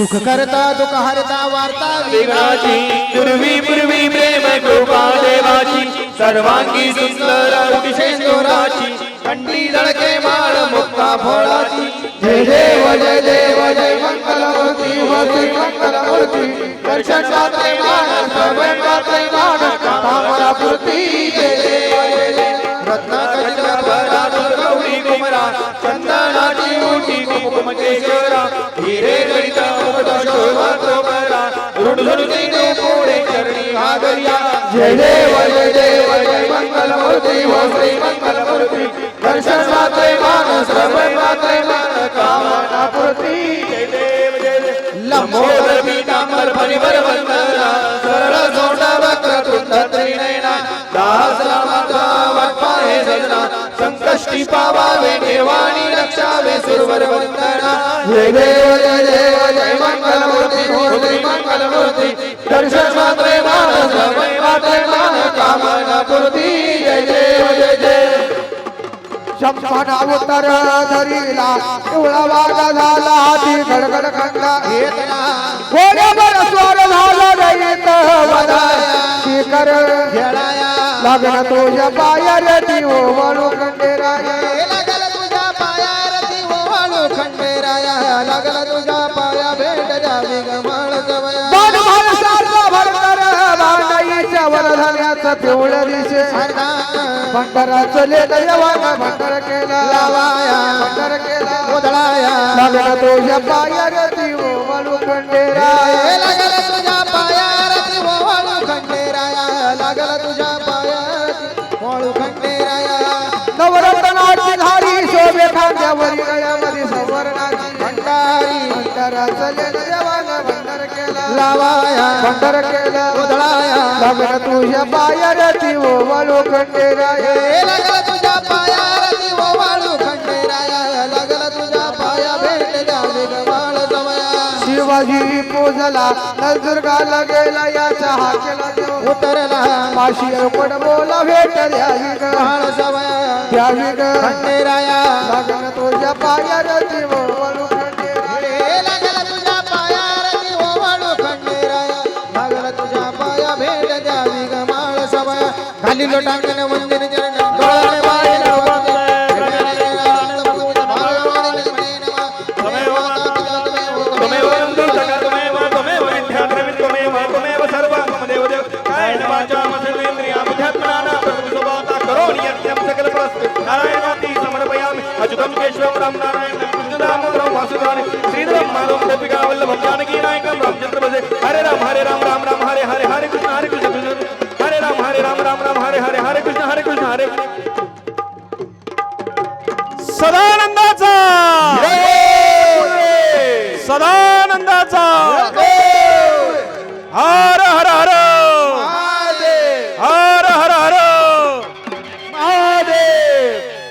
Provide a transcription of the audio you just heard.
सुख करता दुःख हरता वार्ता वेगाची पूर्वी पूर्वी प्रेम कृपा देवाची सर्वांगी सुंदर उटिशेंदुराची कंठी झळके माळ मुक्ता फळाची जय देव जय देव जय मंगलमूर्ती होती मंगलमूर्ती। दर्शन जाते मानस भवन जाते मानस कामना पूर्ती। जय देव जय देव। रत्नाकरिता भरा गौरी कुमरा चंदनाची मोठी कुमकुम केशरा हिरे जय देव जय देव जय मंगलमूर्ती हो श्री मंगलमूर्ती. दर्शन जाते मान भवन जाते मान कामना पूर्ती. जय देव जय देव. लंबोदर पीतांबर परिवर वंदना. सरळ सोंडा वक्र तुंड त्रिनयना. दासरा माता वाटपा हे सजना. संकष्टी पावावे देवानी रक्षावे सुरवर वंदना. जय देव जय शंभना उत्तर धरीला पिवळा वाघ झाला हाती गडगड खंडा घेतला. घोड्यावर स्वर झाला वदाया शिखर लग्न तुझ्या पायार ती ओवळू खंडेराया. लागल तुझ्या पायार ती ओवाळू खंडेराया. लागल तुझ्या पाया भेट द्यावी गमाळ जवया भरकर भांडाईच्या वर झाल्याचं पिवळं दिसे भंडाराचं लेत यवान भंडार केला. लावाया. भंडार केला. गोधळाया लागला तुझ्या पायार ती ओवळू खंडेराया. लागल तुझ्या पायार ती ओवाळू खंडेराया. लागल तुझ्या पायार ती ओवाळू खंडेराया. नवरत्नाची धारी शोभे खांद्यावरी गळ्यामध्ये सवर्णाची. भंडारी. भंडाराचं लेत यवान भंडार केला. लावाया. भंडार केला. लागला तुझ्या पायार ती ओवळू खंडेराया खंडेराया तुझ्या पाया भेट द्यावी गमाळ जवया शिवाजी पोजला नजरगाला गेला याचा हा केला उतरला माशी पण बोला भेट द्यावी ग जवया द्यावी ग तुझ्या पाया रती सर्वेन्द्रिया बुद्ध्यात्मना मंदिर करोमि नारायणाति समर्पयामि. अच्युतं केशवं राम नारायणं कृष्णदामोदरं वासुदेवानि श्रीधरं माधवं सदानंदाचा!